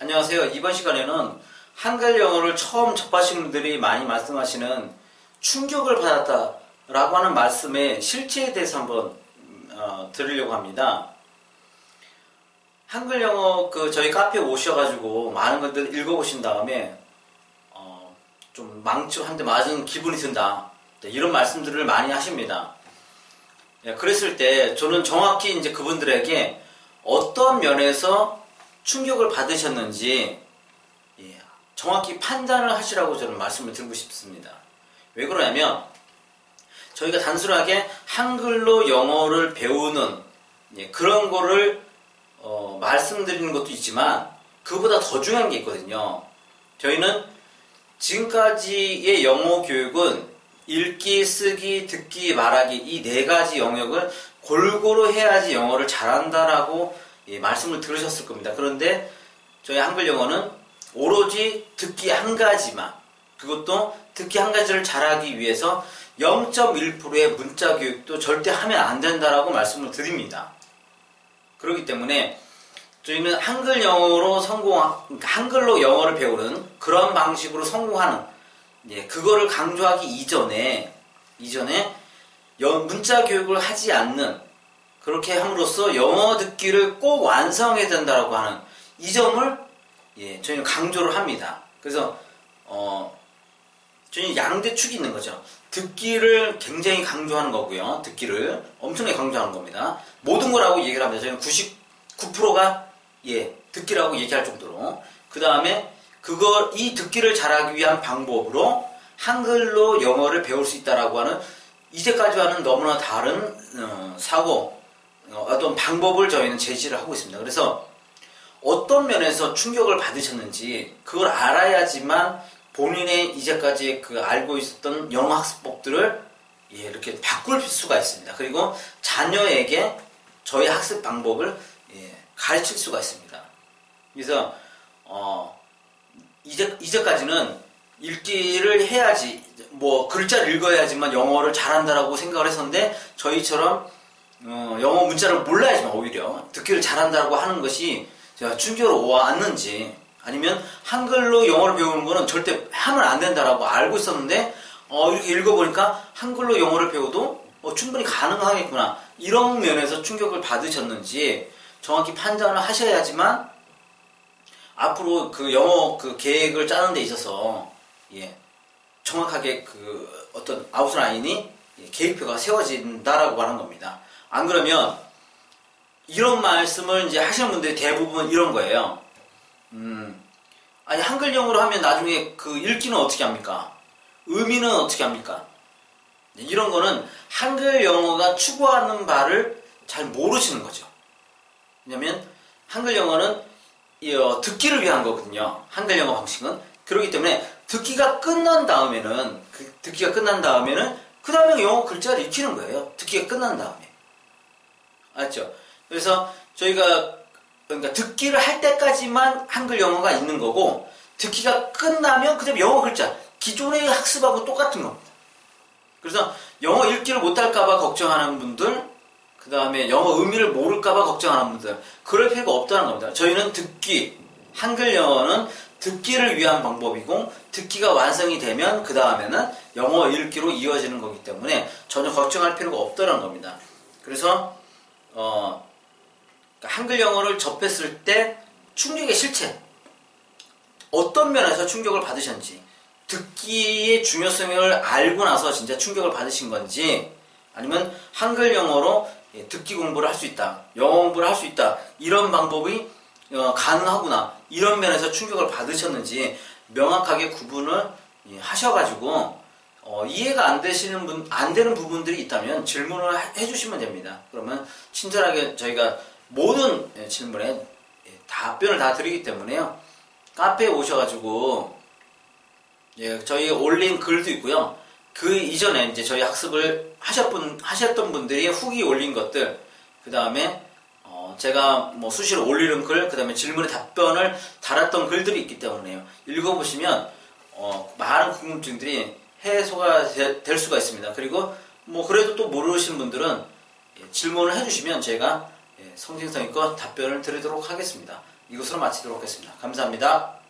안녕하세요. 이번 시간에는 한글 영어를 처음 접하시는 분들이 많이 말씀하시는 충격을 받았다 라고 하는 말씀의 실체에 대해서 한번 어, 드리려고 합니다. 한글 영어 그 저희 카페에 오셔가지고 많은 것들 읽어보신 다음에 어, 좀대 맞은 기분이 든다 네, 이런 말씀들을 많이 하십니다. 예, 그랬을 때 저는 정확히 이제 그분들에게 어떤 면에서 충격을 받으셨는지 예, 정확히 판단을 하시라고 저는 말씀을 드리고 싶습니다. 왜 그러냐면 저희가 단순하게 한글로 영어를 배우는 예, 그런 거를 어, 말씀드리는 것도 있지만 그보다 더 중요한 게 있거든요. 저희는 지금까지의 영어 교육은 읽기, 쓰기, 듣기, 말하기 이 네 가지 영역을 골고루 해야지 영어를 잘한다라고 예, 말씀을 들으셨을 겁니다. 그런데 저희 한글 영어는 오로지 듣기 한 가지만 그것도 듣기 한 가지를 잘하기 위해서 0.1%의 문자 교육도 절대 하면 안 된다라고 말씀을 드립니다. 그렇기 때문에 저희는 한글 영어로 성공, 그러니까 한글로 영어를 배우는 그런 방식으로 성공하는 예, 그거를 강조하기 이전에 이전에 연- 문자 교육을 하지 않는 그렇게 함으로써 영어 듣기를 꼭 완성해야 된다라고 하는 이 점을 예, 저희는 강조를 합니다. 그래서 어, 저희는 양대 축이 있는 거죠. 듣기를 굉장히 강조하는 거고요. 듣기를 엄청나게 강조하는 겁니다. 모든 거라고 얘기를 합니다. 저희는 99%가 예, 듣기라고 얘기할 정도로. 그 다음에 그걸 이 듣기를 잘하기 위한 방법으로 한글로 영어를 배울 수 있다라고 하는 이제까지와는 너무나 다른 어, 사고 어, 어떤 방법을 저희는 제시를 하고 있습니다. 그래서 어떤 면에서 충격을 받으셨는지 그걸 알아야지만 본인의 이제까지 그 알고 있었던 영어 학습법들을 예, 이렇게 바꿀 수가 있습니다. 그리고 자녀에게 저희 학습 방법을 예, 가르칠 수가 있습니다. 그래서 어, 이제 이제까지는 읽기를 해야지 뭐 글자를 읽어야지만 영어를 잘한다라고 생각을 했었는데 저희처럼 어, 영어 문자를 몰라야지만 오히려 듣기를 잘한다고 하는 것이 제가 충격으로 왔는지 아니면 한글로 영어를 배우는 거는 절대 하면 안 된다라고 알고 있었는데 어, 이렇게 읽어보니까 한글로 영어를 배워도 어, 충분히 가능하겠구나 이런 면에서 충격을 받으셨는지 정확히 판단을 하셔야지만 앞으로 그 영어 그 계획을 짜는 데 있어서 예, 정확하게 그 어떤 아웃라인이 예, 계획표가 세워진다라고 하는 겁니다. 안 그러면 이런 말씀을 이제 하시는 분들이 대부분 이런 거예요. 음, 아니 한글 영어로 하면 나중에 그 읽기는 어떻게 합니까? 의미는 어떻게 합니까? 네, 이런 거는 한글 영어가 추구하는 바를 잘 모르시는 거죠. 왜냐면 한글 영어는 이, 어, 듣기를 위한 거거든요. 한글 영어 방식은. 그렇기 때문에 듣기가 끝난 다음에는 그 듣기가 끝난 다음에는 그 다음에 영어 글자를 익히는 거예요. 듣기가 끝난 다음에. 알죠? 그래서 저희가 그러니까 듣기를 할 때까지만 한글 영어가 있는 거고 듣기가 끝나면 그다음에 영어 글자 기존의 학습하고 똑같은 겁니다. 그래서 영어 읽기를 못할까봐 걱정하는 분들, 그 다음에 영어 의미를 모를까봐 걱정하는 분들, 그럴 필요가 없다는 겁니다. 저희는 듣기, 한글 영어는 듣기를 위한 방법이고, 듣기가 완성이 되면 그 다음에는 영어 읽기로 이어지는 거기 때문에 전혀 걱정할 필요가 없다는 겁니다. 그래서 어, 그러니까 한글 영어를 접했을 때 충격의 실체, 어떤 면에서 충격을 받으셨는지, 듣기의 중요성을 알고 나서 진짜 충격을 받으신 건지, 아니면 한글 영어로 예, 듣기 공부를 할 수 있다, 영어 공부를 할 수 있다, 이런 방법이 어, 가능하구나, 이런 면에서 충격을 받으셨는지 명확하게 구분을 예, 하셔가지고, 어, 이해가 안 되시는 분, 안 되는 부분들이 있다면 질문을 하- 해주시면 됩니다. 그러면 친절하게 저희가 모든 예, 질문에 예, 답변을 다 드리기 때문에요. 카페에 오셔가지고 예, 저희 올린 글도 있고요. 그 이전에 이제 저희 학습을 하셨분, 하셨던 분들이 후기 올린 것들, 그 다음에 어, 제가 뭐 수시로 올리는 글, 그 다음에 질문에 답변을 달았던 글들이 있기 때문에요. 읽어보시면 어, 많은 궁금증들이 해소가 되- 될 수가 있습니다. 그리고 뭐 그래도 또 모르시는 분들은 예, 질문을 해주시면 제가 예, 예, 성심성의껏 답변을 드리도록 하겠습니다. 이것으로 마치도록 하겠습니다. 감사합니다.